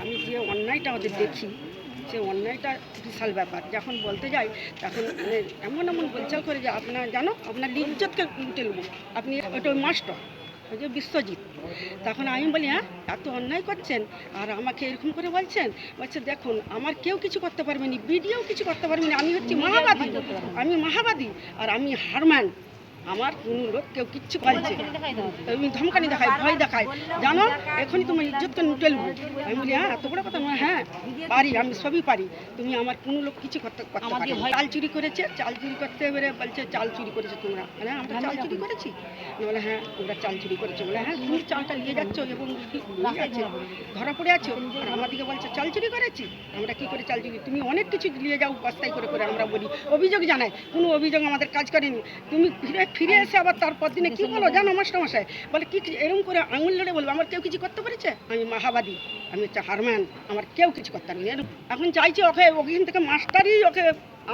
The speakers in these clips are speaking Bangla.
আমি যে অন্যায়টা ওদের দেখি সে অন্যায়টা বিশাল ব্যাপার। যখন বলতে যাই, তখন মানে এমন এমন বলচাল করে যে, আপনার জানো আপনার ইজ্জতকে লুটে নেব আপনি ওটা ওই মাস্টার। ওই যে বিশ্বজিৎ। তখন আমি বলি হ্যাঁ এত অন্যায় করছেন আর আমাকে এরকম করে বলছেন? বলছে, দেখুন, আমার কেউ কিছু করতে পারবে না বিডিও কিছু করতে পারবে না আমি হচ্ছি মহাবাদী আমি মাহাবাদী আর আমি হারম্যান। আমার কোনো লোক কেউ কিচ্ছু আমি ধমকানি দেখায় ভয় দেখায় জানো এখনই তোমার ইজ্জতকে লুটে আমি বলি হ্যাঁ এত বড় কথা নয় হ্যাঁ পারি আমি সবই পারি। তুমি আমার কোনো লোক কিছু করতে। চাল চুরি করেছে চাল চুরি করতে এবারে বলছে চাল চুরি করেছে তোমরা। মানে আমরা চাল চুরি করেছি। বলে হ্যাঁ তোমরা চাল চুরি করেছ। বলে হ্যাঁ তুমি চালটা নিয়ে যাচ্ছ এবং আছে ধরা পড়ে আছো? আর আমাদেরকে বলছে চাল চুরি করেছি? আমরা কি করে চাল চুরি তুমি অনেক কিছু নিয়ে যাও বস্তায় করে করে। আমরা বলি অভিযোগ জানাই। কোনো অভিযোগ আমাদের কাজ করেনি। তুমি ফিরে ফিরে এসে আবার তারপর দিনে কি বলো? জানো মাস্টারমশাই? বলে, কি এরকম করে আঙুল লড়ে বলব, আমার কেউ কিছু করতে পেরেছে? আমি মাহাবাদী, আমি হচ্ছে হারম্যান, আমার কেউ কিছু করতে পারেনি। এখন চাইছি ওকে ওখান থেকে মাস্টারই ওকে,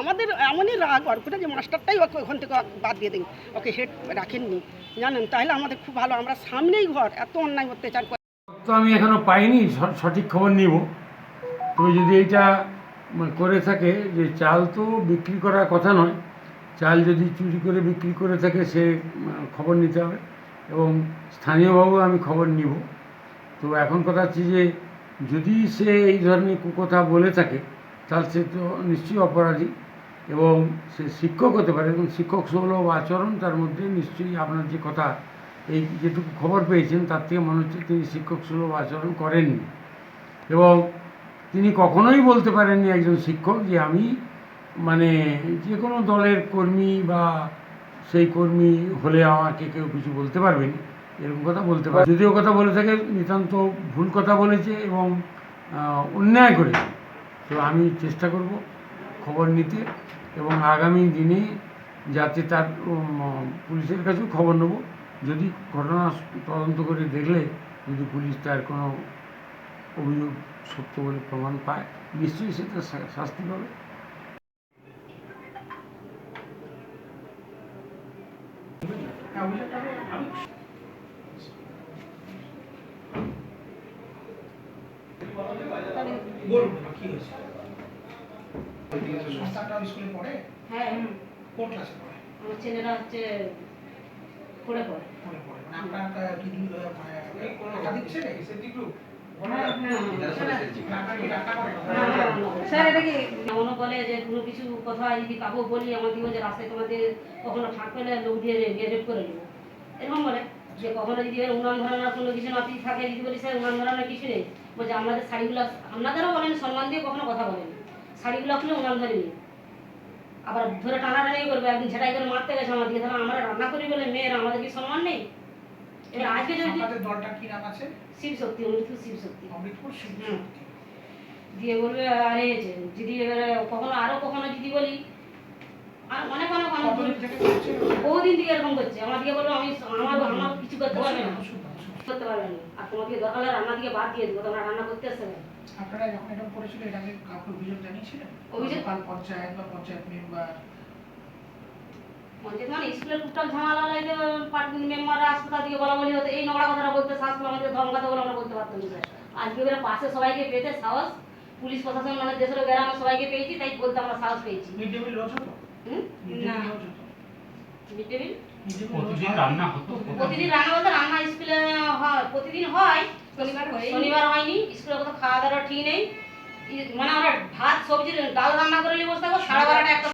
আমাদের এমনই রাগ অর্পটা যে মাস্টারটাই ওকে ওখান থেকে বাদ দিয়ে দিন, ওকে হেড রাখেননি। জানেন? তাহলে আমাদের খুব ভালো, আমরা সামনেই ঘর, এত অন্যায় অত্যাচার তো আমি এখনও পাইনি সঠিক খবর নিব। তবে যদি এইটা করে থাকে যে চাল তো বিক্রি করার কথা নয় চাল যদি চুরি করে বিক্রি করে থাকে, সে খবর নিতে হবে। এবং স্থানীয়ভাবেও আমি খবর নিব। তো এখন কথা হচ্ছে যে, যদি সে এই ধরনের কুকথা বলে থাকে, তাহলে সে তো নিশ্চয়ই অপরাধী এবং সে শিক্ষক হতে পারে। এবং শিক্ষক সুলভ আচরণ তার মধ্যে নিশ্চয়ই আপনার যে কথা, এই যেটুকু খবর পেয়েছেন, তার থেকে মনে হচ্ছে তিনি শিক্ষক সুলভ আচরণ করেননি। এবং তিনি কখনোই বলতে পারেননি একজন শিক্ষক যে, আমি মানে যে কোনো দলের কর্মী বা সেই কর্মী হলে আমাকে কেউ কিছু বলতে পারবেন এরকম কথা বলতে পারে যদিও কথা বলে থাকে, নিতান্ত ভুল কথা বলেছে এবং অন্যায় করেছে। তো আমি চেষ্টা করব খবর নিতে এবং আগামী দিনে যাতে তার পুলিশের কাছেও খবর নেব। যদি ঘটনা তদন্ত করে দেখলে, যদি পুলিশ তার কোনো অভিযোগ সত্য বলে প্রমাণ পায়, নিশ্চয়ই সে তার শাস্তি পাবে বলুন না, কি হয়েছে সস্তাটা স্কুলে পড়ে হ্যাঁ কোন ক্লাসে পড়ে আমার ছেলেরা হচ্ছে পড়ে পড়ে পড়ে পড়ে আপনার কি মানে টাকা স্যার, এটা কি এমনও বলে যে কোনো কিছু কথা যদি বলি আমাদের যে রাস্তায় তোমাদের কখনো ফাঁক পেলে লোক দিয়ে করে নেব এরকম বলে। যে কখনো যদি কোনো কিছু নাতি থাকে, যদি বলি, স্যার কিছু নেই। বলছে, আমাদের শাড়িগুলো, আপনাদেরও বলেন, সম্মান দিয়ে কখনো কথা বলেন। শাড়িগুলো খুলে উনান ধরে নিয়ে আবার ধরে টানাটানি করবে, একদিন ঝেটাই করে মারতে গেছে আমার দিকে। তাহলে আমরা রান্না করি বলে মেয়েরা, আমাদের কি সম্মান নেই? এবার আজকে যদি আপনাদের দলটার কি নাম আছে? শিব শক্তি অমৃত শিব শক্তি অমৃতপুর শিব শক্তি। দিয়ে বলবে আরে যদি এবারে কখনো আরও কখনো যদি বলি। আর অনেক অনেক অনেক? বহুদিন থেকে এরকম করছে। আমার দিকে বলব আমি আমার আমার কিছু করতে পারবে না। করতে পারবে না। আর তোমাকে দরকার হলে রান্না দিকে বাদ দিয়ে দেবো। তোমরা রান্না করতে আসতে হবে আপনারা যখন এরকম করেছিল এটা আগে কাউকে অভিযোগ জানিয়েছিলেন অভিযোগ? পঞ্চায়েত বা পঞ্চায়েত মেম্বার পঞ্চায়েত মানে স্কুলের টুকটাক ঝামেলা লাগে পার্টি মেম্বাররা হাসপাতাল থেকে বলা বলি হতো। এই নোংরা কথাটা বলতে সাহস আমাদের আমরা বলতে পারতাম না। আজকে এবারে পাশে সবাইকে পেতে সাহস। পুলিশ প্রশাসন মানে দেশের গ্রামে সবাইকে পেয়েছি তাই বলতে আমরা সাহস পেয়েছি। মিড ডে মিল না। Mid day meal? প্রতিদিন রান্না হতো? প্রতিদিন রান্না স্কুলে হয় প্রতিদিন হয়। শনিবার হয় শনিবার হয়নি স্কুলে কোথাও খাওয়া দাওয়া ঠিক নেই। মানে আমরা ভাত সবজি ডাল রান্না করে নিয়ে বসে থাকব সাড়ে বারোটা একটা